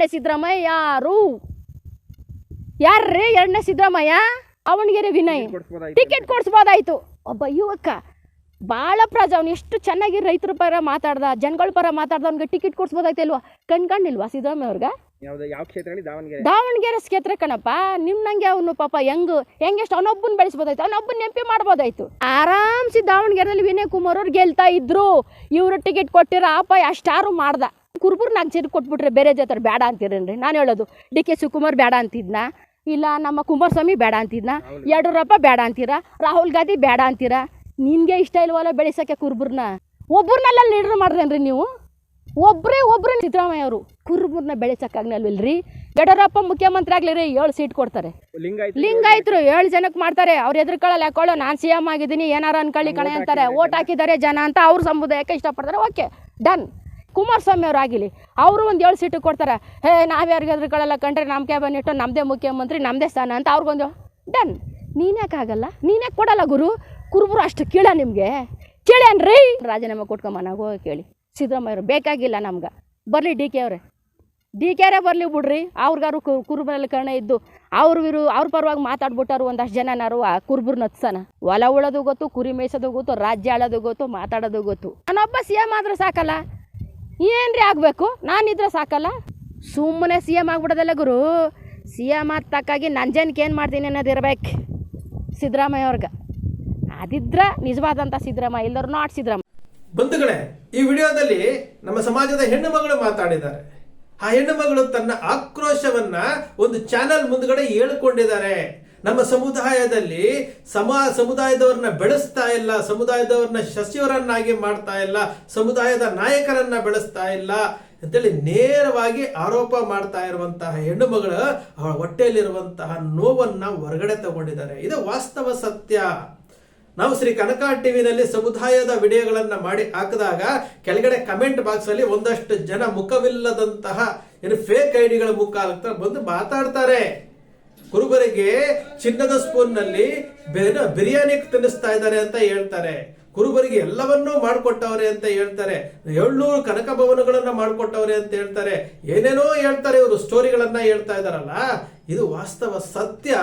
ಎರಡನೇ ಸಿದ್ದರಾಮಯ್ಯ ಯಾರು? ಯಾರ್ರೀ ಎರಡನೇ ಸಿದ್ದರಾಮಯ್ಯ? ಅವನಿಗೆ ವಿನಯ್. ಟಿಕೆಟ್ ಕೊಡಿಸ್ಬೋದಾಯ್ತು. ಒಬ್ಬ ಯುವಕ ಬಾಳ ಪ್ರಜ ಅವ್ನು ಎಷ್ಟು ಚೆನ್ನಾಗಿ ರೈತರ ಪರ ಮಾತಾಡ್ದ ಜನಗಳ ಪರ ಮಾತಾಡ್ದ ಅವ್ನಿಗೆ ಟಿಕೆಟ್ ಕೊಡಿಸ್ಬೋದಾಯ್ತು ಇಲ್ವಾ? ಕಣ್ಕಂಡಿಲ್ವಾ ಸಿದ್ದರಾಮಯ್ಯ ಅವ್ರಿಗೆ? ದಾವಣಗೆರೆ. ದಾವಣಗೆರೆ ಕ್ಷೇತ್ರ ಕಣಪ್ಪ. ನಿಮ್ನಂಗೆ ಅವನು ಪಾಪ ಹೆಂಗ್ ಹೆಂಗೆಷ್ಟು ಅವನೊಬ್ಬನ ಬೆಳೆಸ್ಬೋದಾಯ್ತು ಅವನೊಬ್ಬನ ನೆಂಪಿ ಮಾಡ್ಬೋದಾಯ್ತು. ಆರಾಮ್ಸಿ ದಾವಣಗೆರೆಯಲ್ಲಿ ವಿನಯ್ ಕುಮಾರ್ ಅವ್ರು ಗೆಲ್ತಾ ಇದ್ರು. ಇವ್ರು ಟಿಕೆಟ್ ಕೊಟ್ಟಿರೋ ಅಪ್ಪ ಅಷ್ಟಾರು ಮಾಡ್ದ. ಕುರ್ಬುರ್ ನಾಲ್ಕು ಜನ ಕೊಟ್ಬಿಟ್ರೆ ಬೇರೆ ಜೊತೆ ಬೇಡ ಅಂತೀರೇನ್ರಿ? ನಾನು ಹೇಳೋದು ಡಿ ಕೆ ಶಿವಕುಮಾರ್ ಬೇಡ ಅಂತಿದ್ನ? ಇಲ್ಲ ನಮ್ಮ ಕುಮಾರಸ್ವಾಮಿ ಬೇಡ ಅಂತಿದ್ನ? ಯಡಿಯೂರಪ್ಪ ಬೇಡ ಅಂತೀರಾ? ರಾಹುಲ್ ಗಾಂಧಿ ಬೇಡ ಅಂತೀರಾ? ನಿನಗೆ ಇಷ್ಟ ಇಲ್ವಲ್ಲ ಬೆಳೆಸೋಕ್ಕೆ ಕುರ್ಬುರ್ನ? ಒಬ್ಬರನ್ನೆಲ್ಲ ಲೀಡರ್ ಮಾಡ್ರೇನ್ರಿ ನೀವು? ಒಬ್ಬರೇ ಒಬ್ಬರು ಸಿದ್ದರಾಮಯ್ಯ ಅವರು. ಕುರುಬರನ್ನ ಬೆಳೆಸಕ್ಕಾಗ್ನಲ್ವಿಲ್ರಿ ಯಡಿಯೂರಪ್ಪ ಮುಖ್ಯಮಂತ್ರಿ ಆಗ್ಲಿರಿ ಏಳು ಸೀಟ್ ಕೊಡ್ತಾರೆ. ಲಿಂಗ ಆಯ್ತು ಏಳು ಜನಕ್ಕೆ ಮಾಡ್ತಾರೆ. ಅವ್ರು ಎದುರುಕೊಳ್ಳಲ್ಲ ಯಾಕೊಳ್ಳೋ ನಾನು ಸಿ ಎಂ ಆಗಿದ್ದೀನಿ ಏನಾರ ಅನ್ಕೊಳ್ಳಿ ಕಣೆ ಅಂತಾರೆ. ಓಟ್ ಹಾಕಿದ್ದಾರೆ ಜನ ಅಂತ ಅವ್ರ ಸಮುದಾಯಕ್ಕೆ ಇಷ್ಟಪಡ್ತಾರೆ. Okay done. ಕುಮಾರಸ್ವಾಮಿ ಅವ್ರು ಆಗಿಲಿ, ಅವರು ಒಂದು ಏಳು ಸೀಟು ಕೊಡ್ತಾರೆ. ಹೇ ನಾವ್ಯಾರಿಗೆ ಎದುರುಕೊಳ್ಳಲ್ಲ ಕಂಡ್ರೆ ನಮ್ಮ ಇಟ್ಟು ನಮ್ಮದೇ ಮುಖ್ಯಮಂತ್ರಿ ನಮ್ಮದೇ ಸ್ಥಾನ ಅಂತ ಅವ್ರಿಗೊಂದು ಡನ್. ನೀನ್ಯಾಕಾಗಲ್ಲ ನೀನ್ಯಾಕೆ ಕೊಡಲ್ಲ ಗುರು? ಕುರುಬರು ಅಷ್ಟು ಕೇಳ ನಿಮಗೆ. ಕೇಳ್ಯಾನ್ರಿ ರಾಜೀನಾಮೆ ಕೊಟ್ಕೊಂಬನಾಗ ಹೋಗಿ ಕೇಳಿ. ಸಿದ್ದರಾಮಯ್ಯವ್ರು ಬೇಕಾಗಿಲ್ಲ ನಮ್ಗೆ. ಬರಲಿ ಡಿ ಕೆ ಅವರೇ. ಡಿ ಕೆ ಅವರೇ ಬರಲಿ ಬಿಡ್ರಿ. ಅವ್ರಿಗಾರು ಕುರುಬರಲ್ಲಿ ಕರ್ಣ ಇದ್ದು, ಅವ್ರು ವಿರು ಅವ್ರ ಪರವಾಗಿ ಮಾತಾಡ್ಬಿಟ್ಟಾರು ಒಂದಷ್ಟು ಜನನಾರು ಆ ಕುರುಬ್ರನ್ನ ಹತ್ಸನ. ಹೊಲ ಉಳೋದು ಗೊತ್ತು, ಕುರಿ ಮೇಯಿಸೋದು ಗೊತ್ತು, ರಾಜ್ಯ ಆಳೋದು ಗೊತ್ತು, ಮಾತಾಡೋದು ಗೊತ್ತು. ನಾನೊಬ್ಬ ಸಿ ಎಂ ಆದ್ರೆ ಸಾಕಲ್ಲ. ಏನ್ರಿ ಆಗಬೇಕು? ನಾನಿದ್ರೆ ಸಾಕಲ್ಲ? ಸುಮ್ಮನೆ ಸಿ ಎಂ ಆಗ್ಬಿಡೋದಲ್ಲ ಗುರು. ಸಿ ಎಂ ಆದ ತಕ್ಕಾಗಿ ನಂಜನ್ಗೆ ಏನು ಮಾಡ್ತೀನಿ ಅನ್ನೋದು ಇರ್ಬೇಕು. ಸಿದ್ದರಾಮಯ್ಯ ಅವ್ರಿಗೆ. ಅದಿದ್ರೆ ನಿಜವಾದಂಥ ಸಿದ್ದರಾಮಯ್ಯ ಎಲ್ಲರೂ ನಾಟ್ ಸಿದ್ದರಾಮಯ್ಯ. ಬಂಧುಗಳೇ, ಈ ವಿಡಿಯೋದಲ್ಲಿ ನಮ್ಮ ಸಮಾಜದ ಹೆಣ್ಣು ಮಗಳು ಮಾತಾಡಿದ್ದಾರೆ. ಆ ಹೆಣ್ಣು ಮಗಳು ತನ್ನ ಆಕ್ರೋಶವನ್ನ ಒಂದು ಚಾನೆಲ್ ಮುಂದ್ಗಡೆ ಹೇಳ್ಕೊಂಡಿದ್ದಾರೆ. ನಮ್ಮ ಸಮುದಾಯದಲ್ಲಿ ಸಮ, ಸಮುದಾಯದವ್ರನ್ನ ಬೆಳೆಸ್ತಾ ಇಲ್ಲ, ಸಮುದಾಯದವ್ರನ್ನ ಸಚಿವರನ್ನಾಗಿ ಮಾಡ್ತಾ ಇಲ್ಲ, ಸಮುದಾಯದ ನಾಯಕರನ್ನ ಬೆಳೆಸ್ತಾ ಇಲ್ಲ ಅಂತೇಳಿ ನೇರವಾಗಿ ಆರೋಪ ಮಾಡ್ತಾ ಇರುವಂತಹ ಹೆಣ್ಣು ಮಗಳು ಅವಳ ಹೊಟ್ಟೆಯಲ್ಲಿರುವಂತಹ ನೋವನ್ನ ಹೊರಗಡೆ ತಗೊಂಡಿದ್ದಾರೆ. ಇದು ವಾಸ್ತವ ಸತ್ಯ. ನಾವು ಶ್ರೀ ಕನಕ ಟಿವಿನಲ್ಲಿ ಸಮುದಾಯದ ವಿಡಿಯೋಗಳನ್ನು ಮಾಡಿ ಹಾಕಿದಾಗ ಕೆಳಗಡೆ ಕಮೆಂಟ್ ಬಾಕ್ಸ್ ಅಲ್ಲಿ ಒಂದಷ್ಟು ಜನ ಮುಖವಿಲ್ಲದಂತಹ ಏನು ಫೇಕ್ ಐಡಿಗಳ ಮುಖಾಂತರ ಬಂದು ಮಾತಾಡ್ತಾರೆ. ಕುರುಬರಿಗೆ ಚಿನ್ನದ ಸ್ಪೂನ್ನಲ್ಲಿ ಬೇರೆ ಬಿರಿಯಾನಿ ತಿನ್ನಿಸ್ತಾ ಇದ್ದಾರೆ ಅಂತ ಹೇಳ್ತಾರೆ. ಕುರುಬರಿಗೆ ಎಲ್ಲವನ್ನೂ ಮಾಡಿಕೊಟ್ಟವ್ರೆ ಅಂತ ಹೇಳ್ತಾರೆ. ಏಳ್ನೂರು ಕನಕ ಭವನಗಳನ್ನ ಮಾಡಿಕೊಟ್ಟವ್ರೆ ಅಂತ ಹೇಳ್ತಾರೆ. ಏನೇನೋ ಹೇಳ್ತಾರೆ, ಇವರು ಸ್ಟೋರಿಗಳನ್ನ ಹೇಳ್ತಾ ಇದಾರಲ್ಲ ಇದು ವಾಸ್ತವ ಸತ್ಯ.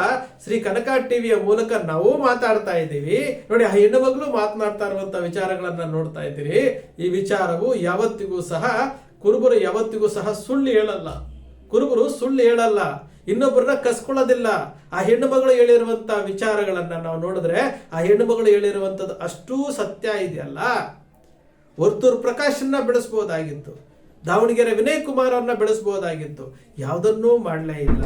ಶ್ರೀ ಕನಕ ಟಿವಿಯ ಮೂಲಕ ನಾವು ಮಾತಾಡ್ತಾ ಇದ್ದೀವಿ. ನೋಡಿ, ಆ ಹೆಣ್ಣು ಮಗಳು ಮಾತನಾಡ್ತಾ ಇರುವಂತ ವಿಚಾರಗಳನ್ನ ನೋಡ್ತಾ ಇದ್ದೀರಿ. ಈ ವಿಚಾರವು ಯಾವತ್ತಿಗೂ ಸಹ ಕುರುಬರು ಯಾವತ್ತಿಗೂ ಸಹ ಸುಳ್ಳು ಹೇಳಲ್ಲ. ಕುರುಬರು ಸುಳ್ಳು ಹೇಳಲ್ಲ. ಇನ್ನೊಬ್ಬರನ್ನ ಕಸ್ಕೊಳ್ಳೋದಿಲ್ಲ. ಆ ಹೆಣ್ಣು ಮಗಳು ಹೇಳಿರುವಂತ ವಿಚಾರಗಳನ್ನ ನಾವು ನೋಡಿದ್ರೆ ಆ ಹೆಣ್ಣು ಮಗಳು ಹೇಳಿರುವಂತದ್ದು ಅಷ್ಟೂ ಸತ್ಯ ಇದೆಯಲ್ಲ. ವರ್ತೂರ್ ಪ್ರಕಾಶನ್ನ ಬೆಳೆಸ್ಬೋದಾಗಿತ್ತು. ದಾವಣಗೆರೆ ವಿನಯ್ ಕುಮಾರ್ ಅವ್ರನ್ನ ಬೆಳೆಸ್ಬೋದಾಗಿತ್ತು. ಯಾವುದನ್ನೂ ಮಾಡಲೇ ಇಲ್ಲ.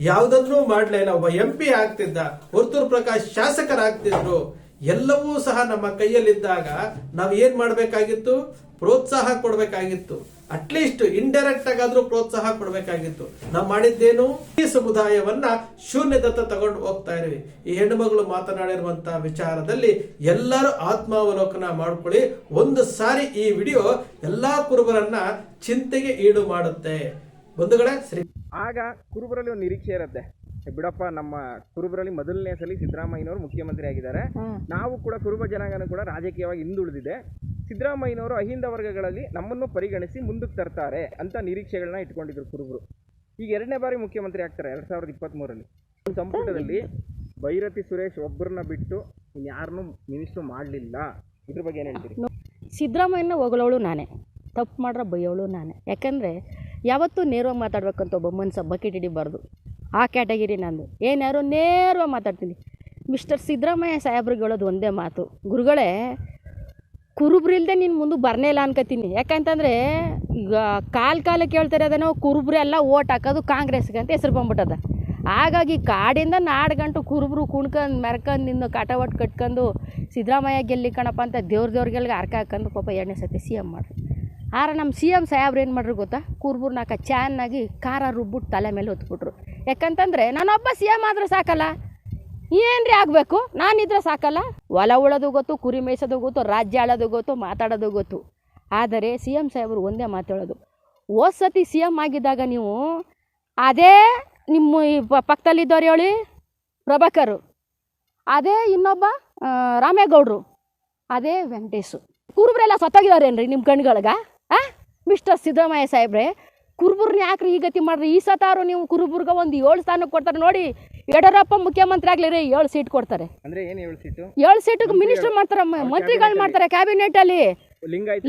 ಯಾವುದನ್ನೂ ಮಾಡಲೇ ಇಲ್ಲ. ಒಬ್ಬ ಎಂ ಪಿ ಆಗ್ತಿದ್ದ, ವರ್ತೂರ್ ಪ್ರಕಾಶ್ ಶಾಸಕರಾಗ್ತಿದ್ರು, ಎಲ್ಲವೂ ಸಹ ನಮ್ಮ ಕೈಯಲ್ಲಿದ್ದಾಗ ನಾವು ಏನು ಮಾಡಬೇಕಾಗಿತ್ತು? ಪ್ರೋತ್ಸಾಹ ಕೊಡಬೇಕಾಗಿತ್ತು. ಅಟ್ಲೀಸ್ಟ್ ಇಂಡೈರೆಕ್ಟ್ ಆಗಾದ್ರೂ ಪ್ರೋತ್ಸಾಹ ಕೊಡಬೇಕಾಗಿತ್ತು. ನಾವು ಮಾಡಿದ್ದೇನು? ಈ ಸಮುದಾಯವನ್ನ ಶೂನ್ಯದತ್ತ ತಗೊಂಡು ಹೋಗ್ತಾ ಇದ್ವಿ ಈ ಹೆಣ್ಣು ಮಗಳು ಮಾತನಾಡಿರುವಂತಹ ವಿಚಾರದಲ್ಲಿ ಎಲ್ಲರೂ ಆತ್ಮಾವಲೋಕನ ಮಾಡ್ಕೊಳ್ಳಿ. ಒಂದು ಸಾರಿ ಈ ವಿಡಿಯೋ ಎಲ್ಲಾ ಕುರುಬರನ್ನ ಚಿಂತೆಗೆ ಈಡು ಮಾಡುತ್ತೆ. ಬಂಧುಗಳೇ ಶ್ರೀ ಆಗ ಕುರುಬರಲ್ಲಿ ಒಂದು ನಿರೀಕ್ಷೆ ಇರುತ್ತೆ. ಬಿಡಪ್ಪ ನಮ್ಮ ಕುರುಬರಲ್ಲಿ ಮೊದಲನೇ ಸಲ ಸಿದ್ದರಾಮಯ್ಯನವರು ಮುಖ್ಯಮಂತ್ರಿ ಆಗಿದ್ದಾರೆ. ನಾವು ಕೂಡ ಕುರುಬ ಜನಾಂಗನೂ ಕೂಡ ರಾಜಕೀಯವಾಗಿ ಹಿಂದುಳಿದಿದೆ. ಸಿದ್ದರಾಮಯ್ಯನವರು ಅಹಿಂದ ವರ್ಗಗಳಲ್ಲಿ ನಮ್ಮನ್ನು ಪರಿಗಣಿಸಿ ಮುಂದಕ್ಕೆ ತರ್ತಾರೆ ಅಂತ ನಿರೀಕ್ಷೆಗಳನ್ನ ಇಟ್ಕೊಂಡಿದ್ರು ಕುರುಬರು. ಈಗ ಎರಡನೇ ಬಾರಿ ಮುಖ್ಯಮಂತ್ರಿ ಆಗ್ತಾರೆ ಎರಡ್ ಸಾವಿರದ ಇಪ್ಪತ್ತ್ಮೂರರಲ್ಲಿ ಸಂಪುಟದಲ್ಲಿ ಭೈರತಿ ಸುರೇಶ್ ಒಬ್ಬರನ್ನ ಬಿಟ್ಟು ಇನ್ಯಾರನ್ನೂ ಮಿನಿಸ್ಟ್ರು ಮಾಡಲಿಲ್ಲ. ಇದ್ರ ಬಗ್ಗೆ ಏನು ಹೇಳ್ತೀರಿ? ಸಿದ್ದರಾಮಯ್ಯನ ಹೊಗಳವಳು ನಾನೇ. ತಪ್ಪು ಮಾಡ್ರೆ ಬೈಯೋಳು ನಾನೇ. ಯಾಕಂದರೆ ಯಾವತ್ತೂ ನೇರವಾಗಿ ಮಾತಾಡ್ಬೇಕಂತ ಒಬ್ಬ ಮನ್ಸ ಬಕೆಟ್ ಹಿಡಿಬಾರ್ದು. ಆ ಕ್ಯಾಟಗಿರಿ ನಂದು. ಏನಾದ್ರು ನೇರವಾಗಿ ಮಾತಾಡ್ತೀನಿ. ಮಿಸ್ಟರ್ ಸಿದ್ದರಾಮಯ್ಯ ಸಾಹೇಬ್ರಿಗೆ ಹೇಳೋದು ಒಂದೇ ಮಾತು. ಗುರುಗಳೇ ಕುರುಬ್ರಿಲ್ದೆ ನೀನು ಮುಂದೆ ಬರನೇ ಇಲ್ಲ ಅನ್ಕೋತೀನಿ ಯಾಕಂತಂದರೆ ಈಗ ಕಾಲು ಕಾಲಕ್ಕೆ ಹೇಳ್ತಾರೆ ಅದನ್ನು ಕುರುಬ್ರೆಲ್ಲ ಓಟ್ ಹಾಕೋದು ಕಾಂಗ್ರೆಸ್ಗೆ ಅಂತ ಹೆಸ್ರು ಬಂದ್ಬಿಟ್ಟದ. ಹಾಗಾಗಿ ಕಾಡಿಂದ ನಾಡು ಗಂಟು ಕುರುಬ್ರು ಕುಣ್ಕೊಂಡು ಮೆರ್ಕೊಂಡು ನಿನ್ನ ಒಟ್ಟು ಕಟ್ಕೊಂಡು ಸಿದ್ದರಾಮಯ್ಯ ಗೆಲ್ಲಿ ಕಣಪ್ಪ ಅಂತ ದೇವ್ರ ದೇವ್ರಿಗೆಲ್ಗೆ ಅರ್ಕ ಹಾಕೊಂಡು ಪಾಪ ಎರಡನೇ ಸತಿ ಸಿ ಎಂ ಮಾಡ್ರಿ. ಆರ ನಮ್ಮ ಸಿ ಎಂ ಸಾಹೇಬ್ರು ಏನು ಮಾಡ್ರಿ ಗೊತ್ತಾ? ಕುರುಬರ್ನಾಕ ಚೆನ್ನಾಗಿ ಖಾರ ರುಬ್ಬಿಟ್ಟು ತಲೆ ಮೇಲೆ ಹೊತ್ಬಿಟ್ರು. ಯಾಕಂತಂದರೆ ನಾನೊಬ್ಬ ಸಿ ಎಂ ಆದ್ರೆ ಸಾಕಲ್ಲ. ಏನ್ರಿ ಆಗಬೇಕು? ನಾನಿದ್ರೆ ಸಾಕಲ್ಲ. ಹೊಲ ಉಳೋದು ಗೊತ್ತು, ಕುರಿ ಮೇಯಿಸೋದು ಗೊತ್ತು, ರಾಜ್ಯ ಆಳೋದು ಗೊತ್ತು, ಮಾತಾಡೋದು ಗೊತ್ತು. ಆದರೆ ಸಿ ಎಂ ಸಾಹೇಬರು ಒಂದೇ ಮಾತಾಡೋದು ಹೋದ ಸತಿ ಸಿ ಎಂ ಆಗಿದ್ದಾಗ ನೀವು ಅದೇ ನಿಮ್ಮ ಈ ಪಕ್ಕದಲ್ಲಿದ್ದವ್ರು ಹೇಳಿ, ಪ್ರಭಾಕರು. ಅದೇ ಇನ್ನೊಬ್ಬ ರಾಮೇಗೌಡರು. ಅದೇ ವೆಂಕಟೇಶು. ಕುರುಬ್ರೆಲ್ಲ ಸತ್ತೋಗಿದಾರೇನ್ರಿ ನಿಮ್ಮ ಕಣ್ಗಳ್ಗ ಆ? ಮಿಸ್ಟರ್ ಸಿದ್ದರಾಮಯ್ಯ ಸಾಹೇಬ್ರೆ ಕುರುಬುರ್ನ ಯಾಕ್ರಿ ಈ ಗತಿ ಮಾಡ್ರಿ? ಈ ಸತಾರು ನೀವು ಕುರುಬುರ್ಗ ಒಂದು ಏಳು ಸ್ಥಾನಕ್ಕೆ ಕೊಡ್ತಾರೆ ನೋಡಿ ಯಡಿಯೂರಪ್ಪ ಮುಖ್ಯಮಂತ್ರಿ ಆಗ್ಲಿ ರೀ ಏಳು ಸೀಟ್ ಕೊಡ್ತಾರೆ. ಅಂದ್ರೆ ಏನ್ ಹೇಳ್ಸಿತ್ತು ಏಳು ಸೀಟಿಗೆ ಮಿನಿಸ್ಟರ್ ಮಾಡ್ತಾರೆ ಮಂತ್ರಿಗಳು ಮಾಡ್ತಾರೆ ಕ್ಯಾಬಿನೆಟ್ ಅಲ್ಲಿ.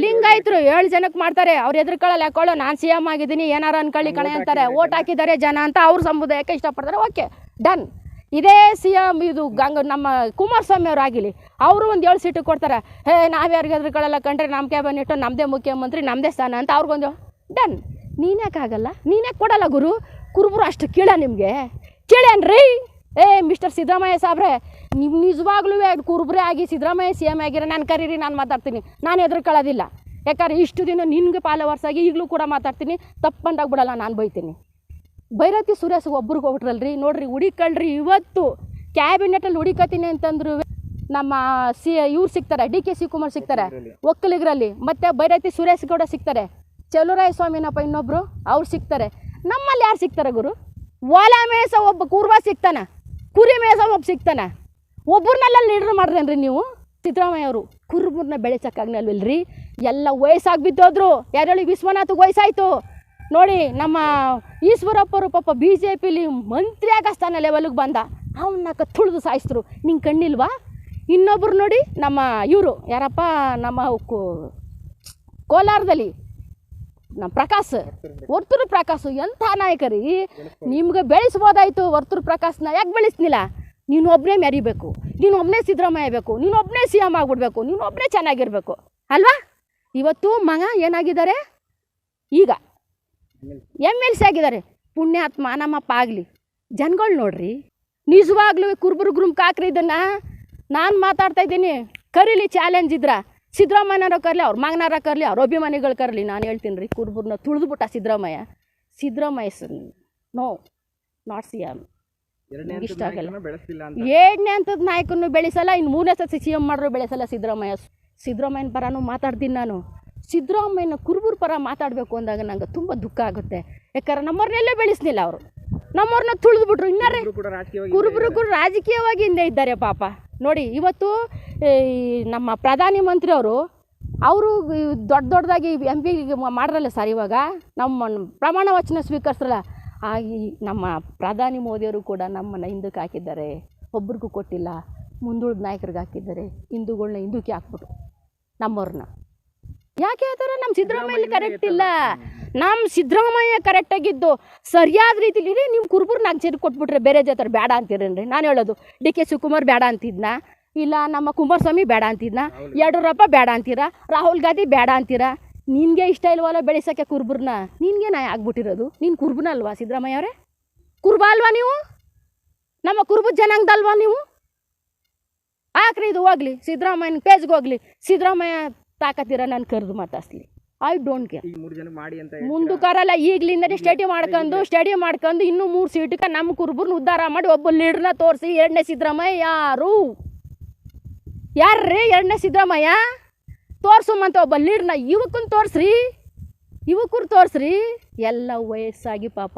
ಲಿಂಗ್ ಆಯ್ತು ಏಳು. ಜನಕ್ಕೆ ಮಾಡ್ತಾರೆ. ಅವ್ರು ಎದುರುಕೊಳ್ಳಲ್ಲ ಯಾಕೊಳ್ಳೋ ನಾನು ಸಿ ಎಂ ಆಗಿದ್ದೀನಿ ಏನಾರ ಅನ್ಕೊಳ್ಳಿ ಕಣೆ ಅಂತಾರೆ. ಓಟ್ ಹಾಕಿದ್ದಾರೆ ಜನ ಅಂತ ಅವ್ರ ಸಮುದಾಯಕ್ಕೆ ಇಷ್ಟಪಡ್ತಾರೆ. Okay done. ಇದೇ ಸಿ ಎಂ ಇದು ಗಂಗ ನಮ್ಮ ಕುಮಾರಸ್ವಾಮಿ ಅವ್ರು ಆಗಿಲಿ ಅವರು ಒಂದು ಏಳು ಸೀಟು ಕೊಡ್ತಾರೆ. ಹೇ ನಾವ್ಯಾರಿಗೆ ಎದುರ್ಕೊಳ್ಳಲ್ಲ ಕಂಡ್ರೆ ನಮ್ಮ ಕ್ಯಾಬಿನೆಟ್ ನಮ್ಮದೇ ಮುಖ್ಯಮಂತ್ರಿ ನಮ್ಮದೇ ಸ್ಥಾನ ಅಂತ ಅವ್ರಿಗೊಂದು ಡನ್. ನೀನ್ಯಾಕಾಗಲ್ಲ ನೀನ್ಯಾಕೆ ಕೊಡಲ್ಲ ಗುರು? ಕುರುಬರು ಅಷ್ಟು ಕೇಳ ನಿಮಗೆ. ಕೇಳೇನ್ರಿ? ಏ ಮಿಸ್ಟರ್ ಸಿದ್ದರಾಮಯ್ಯ ಸಾಬ್ರೆ ನಿಮ್ಮ ನಿಜವಾಗ್ಲೂ ಕುರುಬ್ರೆ ಆಗಿ ಸಿದ್ದರಾಮಯ್ಯ ಸಿ ಎಂ ಆಗಿರೋ ನಾನು ಕರೀರಿ ನಾನು ಮಾತಾಡ್ತೀನಿ. ನಾನು ಎದುರ್ಕೊಳ್ಳೋದಿಲ್ಲ. ಯಾಕಂದ್ರೆ ಇಷ್ಟು ದಿನ ನಿನ್ಗೆ ಫಾಲೋವರ್ಸ್ ಆಗಿ ಈಗಲೂ ಕೂಡ ಮಾತಾಡ್ತೀನಿ. ತಪ್ಪು ಬಂದಾಗ ಬಿಡಲ್ಲ ನಾನು ಬೈತೀನಿ. ಭೈರತಿ ಸುರೇಶ್ ಒಬ್ರಿಗೆ ಹೋಗ್ಬಿಟ್ರಲ್ರಿ ನೋಡ್ರಿ ಹುಡಿಕಳ್ರಿ ಇವತ್ತು. ಕ್ಯಾಬಿನೆಟಲ್ಲಿ ಹುಡಿಕತೀನಿ ಅಂತಂದ್ರು ನಮ್ಮ ಸಿ ಇವ್ರು ಸಿಗ್ತಾರೆ ಡಿ ಕೆ ಶಿವಕುಮಾರ್ ಸಿಗ್ತಾರೆ. ಒಕ್ಕಲಿಗರಲ್ಲಿ. ಮತ್ತು ಭೈರತಿ ಸುರೇಶ್ ಗೌಡ ಸಿಗ್ತಾರೆ. ಚಲುರಾಯ ಸ್ವಾಮಿನಪ್ಪ ಇನ್ನೊಬ್ಬರು ಅವ್ರು ಸಿಗ್ತಾರೆ. ನಮ್ಮಲ್ಲಿ ಯಾರು ಸಿಗ್ತಾರೆ ಗುರು? ಒಲ ಮೇಸ ಒಬ್ಬ ಕೂರ್ವ ಸಿಗ್ತಾನೆ, ಕುರಿ ಮೇಸ ಒಬ್ಬ ಸಿಗ್ತಾನೆ. ಒಬ್ಬರನ್ನೆಲ್ಲ ಲೀಡ್ರ್ ಮಾಡ್ದೇನ್ರಿ ನೀವು? ಸಿದ್ದರಾಮಯ್ಯ ಅವರು ಕುರುಬರನ್ನ ಬೆಳೆಸೋಕ್ಕಾಗ್ನಲ್ವಿಲ್ರಿ ಎಲ್ಲ ವಯಸ್ಸಾಗಿ ಬಿದ್ದೋದ್ರು. ಯಾರು ಹೇಳಿ ವಯಸ್ಸಾಯಿತು. ನೋಡಿ, ನಮ್ಮ ಈಶ್ವರಪ್ಪರು ಪಾಪ ಬಿ ಜೆ ಪಿಲಿ ಮಂತ್ರಿ ಆಗೋ ಸ್ಥಾನ ಲೆವೆಲ್ಗೆ ಬಂದ. ಅವನ್ನ ತುಳಿದು ಸಾಯಿಸಿದ್ರು ನಿಂಗೆ ಕಣ್ಣಿಲ್ವಾ? ಇನ್ನೊಬ್ರು ನೋಡಿ, ನಮ್ಮ ಇವರು. ಯಾರಪ್ಪ? ನಮ್ಮ ಕೋಲಾರದಲ್ಲಿ. ನಮ್ಮ ಪ್ರಕಾಶ್, ವರ್ತೂರು ಪ್ರಕಾಶ್, ಎಂಥ ನಾಯಕರಿ? ನಿಮ್ಗೆ ಬೆಳೆಸ್ಬೋದಾಯ್ತು ವರ್ತೂರು ಪ್ರಕಾಶ್ನ ಯಾಕೆ ಬೆಳೆಸ್ನಿಲ್ಲ? ನೀನು ಒಬ್ಬನೇ ಮೆರಿಬೇಕು ನೀನು ಒಬ್ಬನೇ ಸಿದ್ದರಾಮಯ್ಯ ಬೇಕು, ನೀನು ಒಬ್ಬನೇ ಸಿ ಎಂ ಆಗಿಬಿಡ್ಬೇಕು, ನೀನು ಒಬ್ಬನೇ ಚೆನ್ನಾಗಿರ್ಬೇಕು, ಅಲ್ವಾ? ಇವತ್ತು ಮಗ ಏನಾಗಿದ್ದಾರೆ? ಈಗ ಎಂ ಎಲ್ ಸಿ ಆಗಿದ್ದಾರೆ. ಪುಣ್ಯಾತ್ಮ, ನಮ್ಮಪ್ಪ ಆಗಲಿ. ಜನಗಳು ನೋಡ್ರಿ, ನಿಜವಾಗ್ಲೂ ಕುರುಬರು ಗುರುಮ್ ಕಾಕ್ರಿ ಇದನ್ನು. ನಾನು ಮಾತಾಡ್ತಾ ಇದ್ದೀನಿ, ಕರೀಲಿ ಚಾಲೆಂಜ್ ಇದ್ರ. ಸಿದ್ದರಾಮಯ್ಯನಾರ ಕರಲಿ ಅವ್ರ ಮಗನಾರ ಕರಲಿ ಅವ್ರ ಅಭಿಮಾನಿಗಳು ಕರಲಿ ನಾನು ಹೇಳ್ತೀನಿ ರೀ ಕುರುಬರನ್ನ ತುಳಿದ್ಬಿಟ್ಟ Siddaramaiah. Siddaramaiah sir no not C M ಇಷ್ಟ ಆಗಲ್ಲ. ಏಳನೇ ಅಂತ. ಎರಡನೇ ಹಂತದ ನಾಯಕನ್ನು ಬೆಳೆಸಲ್ಲ ಇನ್ನು ಮೂರನೇ ಸತಿ ಸಿ ಎಂ ಮಾಡಿದ್ರು ಬೆಳೆಸಲ್ಲ ಸಿದ್ದರಾಮಯ್ಯ. ಸಿದ್ದರಾಮಯ್ಯನ ಪರನೂ ಮಾತಾಡ್ತೀನಿ ನಾನು. ಸಿದ್ದರಾಮಯ್ಯನ ಕುರುಬರ ಪರ ಮಾತಾಡಬೇಕು ಅಂದಾಗ ನಂಗೆ ತುಂಬ ದುಃಖ ಆಗುತ್ತೆ. ಯಾಕಂದ್ರೆ ನಮ್ಮವ್ರನ್ನೆಲ್ಲೇ ಬೆಳೆಸ್ಲಿಲ್ಲ ಅವರು. ನಮ್ಮವ್ರನ್ನ ತುಳಿದ್ಬಿಟ್ರು ಇನ್ನಾರೇ ಕುರುಬರು ಕೂಡ ರಾಜಕೀಯವಾಗಿ ಹಿಂದೆ ಇದ್ದಾರೆ ಪಾಪ. ನೋಡಿ, ಇವತ್ತು ನಮ್ಮ ಪ್ರಧಾನಿ ಮಂತ್ರಿಯವರು, ಅವರು ಅವರು ದೊಡ್ಡ ದೊಡ್ಡದಾಗಿ ಎಂ ಪಿ ಮಾಡ್ರಲ್ಲ ಸರ್ ಇವಾಗ? ನಮ್ಮ ಪ್ರಮಾಣ ವಚನ ಸ್ವೀಕರಿಸ್ರಲ್ಲ? ಆಗಿ ನಮ್ಮ ಪ್ರಧಾನಿ ಮೋದಿಯವರು ಕೂಡ ನಮ್ಮನ್ನು ಹಿಂದಕ್ಕೆ ಹಾಕಿದ್ದಾರೆ. ಒಬ್ರಿಗೂ ಕೊಟ್ಟಿಲ್ಲ. ಮುಂದುಳಿದ ನಾಯಕರಿಗೆ ಹಾಕಿದ್ದಾರೆ. ಹಿಂದೂಗಳನ್ನ ಹಿಂದಕ್ಕೆ ಹಾಕ್ಬಿಟ್ರು ನಮ್ಮವ್ರನ್ನ. ಯಾಕೆ ಹೇಳ್ತಾರೆ ನಮ್ಮ ಸಿದ್ದರಾಮಯ್ಯ ಕರೆಕ್ಟ್ ಇಲ್ಲ. ನಮ್ಮ ಸಿದ್ದರಾಮಯ್ಯ ಕರೆಕ್ಟಾಗಿದ್ದು ಸರಿಯಾದ ರೀತಿಲಿ ರೀ ನೀವು ಕುರುಬರು ನಾಲ್ಕು ಸೇರಿ ಕೊಟ್ಬಿಟ್ರೆ ಬೇರೆ ಜೊತೆ ಬೇಡ ಅಂತೀರೇನ್ರಿ? ನಾನು ಹೇಳೋದು ಡಿ ಕೆ ಶಿವಕುಮಾರ್ ಬೇಡ ಅಂತಿದ್ನ? ಇಲ್ಲ ನಮ್ಮ ಕುಮಾರಸ್ವಾಮಿ ಬೇಡ ಅಂತಿದ್ನ? ಯಡಿಯೂರಪ್ಪ ಬೇಡ ಅಂತೀರಾ? ರಾಹುಲ್ ಗಾಂಧಿ ಬೇಡ ಅಂತೀರಾ? ನಿನಗೆ ಇಷ್ಟ ಇಲ್ವಲ್ಲ ಬೆಳೆಸೋಕ್ಕೆ ಕುರ್ಬುರ್ನ? ನಿನಗೆ ನಾ ಆಗ್ಬಿಟ್ಟಿರೋದು. ನೀನು ಕುರುಬನ ಅಲ್ವಾ ಸಿದ್ದರಾಮಯ್ಯ ಅವರೇ? ಕುರ್ಬ ಅಲ್ವಾ ನೀವು? ನಮ್ಮ ಕುರುಬ ಜನಾಂಗದಲ್ವಾ ನೀವು? ಹಾಕ್ರಿ ಇದು ಹೋಗ್ಲಿ. ಸಿದ್ದರಾಮಯ್ಯನ ಪೇಜ್ಗೆ ಹೋಗ್ಲಿ. ಸಿದ್ದರಾಮಯ್ಯ ತಾಕತ್ತಿರ ನಾನು ಕರೆದು ಮಾತಾಡ್ಸ್ಲಿ ಐ ಡೋಂಟ್ ಕೇರ್ ಮುಂದಕ್ಕಾರಲ್ಲ ಈಗ್ಲಿಂದನೇ ಸ್ಟಡಿ ಮಾಡ್ಕೊಂಡು ಸ್ಟಡಿ ಮಾಡ್ಕೊಂಡು ಇನ್ನೂ ಮೂರು ಸೀಟಕ್ಕೆ ನಮ್ಮ ಕುರುಬರ್ನ ಉದ್ಧಾರ ಮಾಡಿ ಒಬ್ಬ ಲೀಡ್ರನ್ನ ತೋರಿಸಿ ಎರಡನೇ ಸಿದ್ದರಾಮಯ್ಯ ಯಾರು? ಯಾರ್ರೀ ಎರಡನೇ ಸಿದ್ದರಾಮಯ್ಯ? ತೋರ್ಸುಮಂತ ಒಬ್ಬ ಲೀಡ್ರನ್ನ ಇವಕ್ಕೂ ತೋರಿಸ್ರಿ ಯುವಕರು ತೋರಿಸ್ರಿ. ಎಲ್ಲ ವಯಸ್ಸಾಗಿ ಪಾಪ.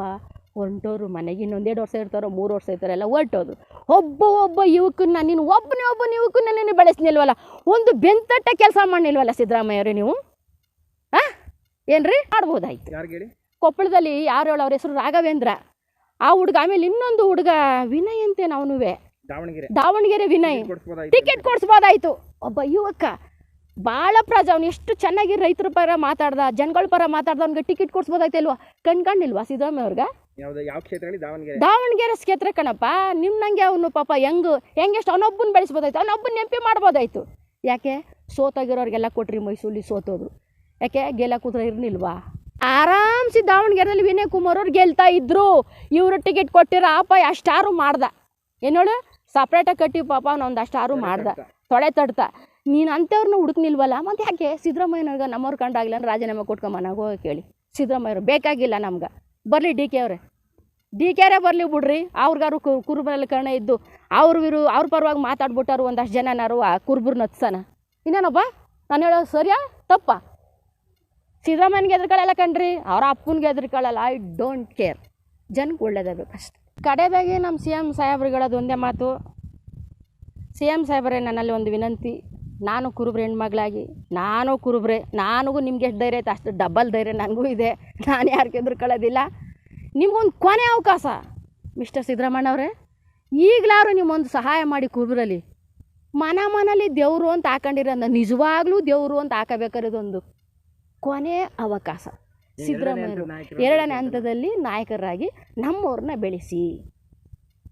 ಹೊಂಟೋರು ಮನೆಗೆ ಇನ್ನೊಂದೆರಡು ವರ್ಷ ಇರ್ತಾರೋ ಮೂರು ವರ್ಷ ಇರ್ತಾರೆ ಎಲ್ಲ ಹೊರಟೋದು. ಒಬ್ಬ ಒಬ್ಬ ಯುವಕನ್ನ ನೀನು ಒಬ್ಬನೇ ಒಬ್ಬನ ಯುವಕನ್ನ ನೀನು ಬೆಳೆಸ್ನಿಲ್ವಲ್ಲ ಒಂದು ಬೆಂತಟ್ಟ ಕೆಲಸ ಮಾಡಿಲ್ವಲ್ಲ ಸಿದ್ದರಾಮಯ್ಯವ್ರೆ ನೀವು? ಹಾಂ ಏನ್ರಿ? ಮಾಡ್ಬೋದಾಯ್ತು. ಕೊಪ್ಪಳದಲ್ಲಿ ಯಾರು ಹೇಳೋ ಅವ್ರ ಹೆಸರು ರಾಘವೇಂದ್ರ? ಆ ಹುಡುಗ ಆಮೇಲೆ ಇನ್ನೊಂದು ಹುಡುಗ ವಿನಯ್ ಅಂತೇನು ಅವನುವೆ. ದಾವಣಗೆರೆ. ದಾವಣಗೆರೆ ವಿನಯ್. ಟಿಕೆಟ್ ಕೊಡಿಸ್ಬೋದಾಯ್ತು. ಒಬ್ಬ ಯುವಕ ಭಾಳ ಪ್ರಜಾ ಅವ್ನು ಎಷ್ಟು ಚೆನ್ನಾಗಿ ರೈತರ ಪರ ಮಾತಾಡ್ದ ಜನಗಳ ಪರ ಮಾತಾಡ್ದ ಅವ್ನಿಗೆ ಟಿಕೆಟ್ ಕೊಡಿಸ್ಬೋದಾಯ್ತು ಇಲ್ವಾ? ಕಣ್ಕಂಡಿಲ್ವಾ ಸಿದ್ದರಾಮಯ್ಯ ಅವ್ರಿಗೆ? ಯಾವ್ದು ಯಾವ ಕ್ಷೇತ್ರದಲ್ಲಿ ದಾವಣಗೆರೆ. ದಾವಣಗೆರೆ ಕ್ಷೇತ್ರ ಕಣಪ್ಪ. ನಿಮ್ಮ ನಂಗೆ ಅವನು ಪಾಪ ಹೆಂಗ್ ಹೆಂಗೆಷ್ಟು ಅವನೊಬ್ಬನ ಬೆಳೆಸ್ಬೋದಾಯ್ತು? ಅವನೊಬ್ಬನ ಎಂ ಪಿ ಮಾಡ್ಬೋದಾಯ್ತು. ಯಾಕೆ? ಸೋತಾಗಿರೋರಿಗೆಲ್ಲ ಕೊಟ್ರಿ ಮೈಸೂರಲ್ಲಿ ಸೋತೋದು ಯಾಕೆ? ಗೆಲ್ಲ ಕೂತ್ರೆ ಇರ್ನಿಲ್ವಾ? ಆರಾಮ್ಸಿ ದಾವಣಗೆರೆಯಲ್ಲಿ ವಿನಯ್ ಕುಮಾರ್ ಅವ್ರು ಗೆಲ್ತಾ ಇದ್ರು. ಇವರು ಟಿಕೆಟ್ ಕೊಟ್ಟಿರೋ ಆಪ ಅಷ್ಟಾರು ಮಾಡ್ದ. ಏನೋಳು ಸಪ್ರೇಟಾಗಿ ಕಟ್ಟಿ ಪಾಪ ಅವನೊಂದು ಅಷ್ಟಾರು ಮಾಡ್ದ. ತೊಡೆ ತಡ್ತ. ನೀನು ಅಂಥವ್ರನ್ನ ಹುಡುಕ್ನಿಲ್ವಲ್ಲ? ಮತ್ತೆ ಯಾಕೆ? ಸಿದ್ದರಾಮಯ್ಯನವ್ರಿಗೆ ನಮ್ಮವ್ರು ಕಂಡಾಗಿಲ್ಲ ರಾಜೀನಾಮೆ ಕೊಟ್ಕೊಂಬನಾಗ ಹೋಗಿ ಕೇಳಿ. ಸಿದ್ದರಾಮಯ್ಯವ್ರು ಬೇಕಾಗಿಲ್ಲ ನಮ್ಗೆ. ಬರಲಿ ಡಿ ಕೆ ಅವರೇ. ಡಿ ಕೆ ಅವರೇ ಬರಲಿ ಬಿಡ್ರಿ. ಅವ್ರಿಗಾರು ಕುರುಬರಲ್ಲಿ ಕರ್ಣ ಇದ್ದು ಅವ್ರ ವಿರು ಅವ್ರ ಪರವಾಗಿ ಮಾತಾಡ್ಬಿಟ್ಟಾರು ಒಂದಷ್ಟು ಜನನಾರು ಆ ಕುರುಬ್ರನ್ನ ನತ್ಸನ. ಇನ್ನೇನಪ್ಪ? ನಾನು ಹೇಳೋ ಸರಿಯಾ? ತಪ್ಪ? ಸಿದ್ದರಾಮಯ್ಯನಿಗೆ ಎದ್ರುಕೊಳ್ಳಲ್ಲ ಕಣ್ರಿ. ಅವ್ರ ಅಪ್ಪನಿಗೆ ಎದ್ರುಕೊಳ್ಳಲ್ಲ ಐ ಡೋಂಟ್ ಕೇರ್ ಜನಕ್ಕೆ ಒಳ್ಳೇದಾಗಬೇಕು ಅಷ್ಟೆ. ಕಡೆದಾಗಿ ನಮ್ಮ ಸಿ ಎಂ ಸಾಹೇಬ್ರುಗಳದ್ದು ಒಂದೇ ಮಾತು. ಸಿ ಎಂ ಸಾಹೇಬರೇ ನನ್ನಲ್ಲಿ ಒಂದು ವಿನಂತಿ. ನಾನು ಕುರುಬ್ರೆ ಹೆಣ್ಮಗಳಾಗಿ ನಾನು ಕುರುಬ್ರೆ ನನಗೂ ನಿಮ್ಗೆ ಎಷ್ಟು ಧೈರ್ಯ ಐತೆ ಅಷ್ಟು ಡಬ್ಬಲ್ ಧೈರ್ಯ ನನಗೂ ಇದೆ. ನಾನು ಯಾರಿಗೆ ಎದುರ್ಕೊಳ್ಳೋದಿಲ್ಲ. ನಿಮಗೊಂದು ಕೊನೆ ಅವಕಾಶ ಮಿಸ್ಟರ್ ಸಿದ್ದರಾಮಣ್ಣವ್ರೆ ಈಗಲಾರು ನಿಮ್ಮೊಂದು ಸಹಾಯ ಮಾಡಿ ಕುರುಬ್ರಲ್ಲಿ. ಮನ ಮನಲ್ಲಿ ದೇವರು ಅಂತ ಹಾಕೊಂಡಿರೋ ನಿಜವಾಗ್ಲೂ ದೇವರು ಅಂತ ಹಾಕಬೇಕಾದ್ರೆ ಇದೊಂದು ಕೊನೆ ಅವಕಾಶ. ಸಿದ್ದರಾಮಯ್ಯ ಎರಡನೇ ಹಂತದಲ್ಲಿ ನಾಯಕರಾಗಿ ನಮ್ಮವ್ರನ್ನ ಬೆಳೆಸಿ.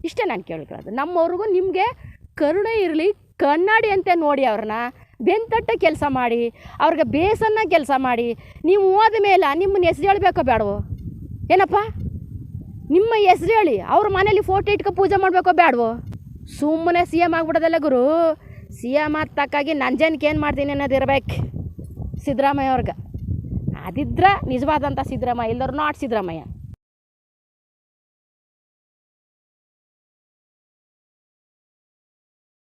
ಇಷ್ಟೇ ನಾನು ಕೇಳ್ಕೊಳ್ಳೋದು. ನಮ್ಮವ್ರಿಗೂ ನಿಮಗೆ ಕರುಣೆ ಇರಲಿ ಕನ್ನಡಿ ಅಂತ ನೋಡಿ ಅವ್ರನ್ನ, ಬೆಂತಟ್ಟ ಕೆಲಸ ಮಾಡಿ, ಅವ್ರಿಗೆ ಬೇಸನ್ನ ಕೆಲಸ ಮಾಡಿ, ನೀವು ಹೋದ ಮೇಲೆ ನಿಮ್ಮನ್ನ ಹೆಸ್ರು ಹೇಳಬೇಕೋ ಬೇಡವೋ ಏನಪ್ಪ? ನಿಮ್ಮ ಹೆಸ್ರು ಹೇಳಿ, ಅವ್ರ ಮನೇಲಿ ಫೋಟೋ ಇಟ್ಕೊ ಪೂಜೆ ಮಾಡಬೇಕೋ ಬೇಡವೋ ಸುಮ್ಮನೆ ಸಿ ಎಂ ಆಗ್ಬಿಡೋದಲ್ಲ ಗುರು. ಸಿ ಎಂ ಆದ ತಕ್ಕಾಗಿ ನಂಜನ್ಗೆ ಏನು ಮಾಡ್ತೀನಿ ಅನ್ನೋದು ಇರ್ಬೇಕು. ಸಿದ್ದರಾಮಯ್ಯ ಅವ್ರಿಗೆ. ಅದಿದ್ರೆ ನಿಜವಾದಂಥ ಸಿದ್ದರಾಮಯ್ಯ ಇಲ್ಲದ್ರು ನಾಟ್ ಸಿದ್ದರಾಮಯ್ಯ.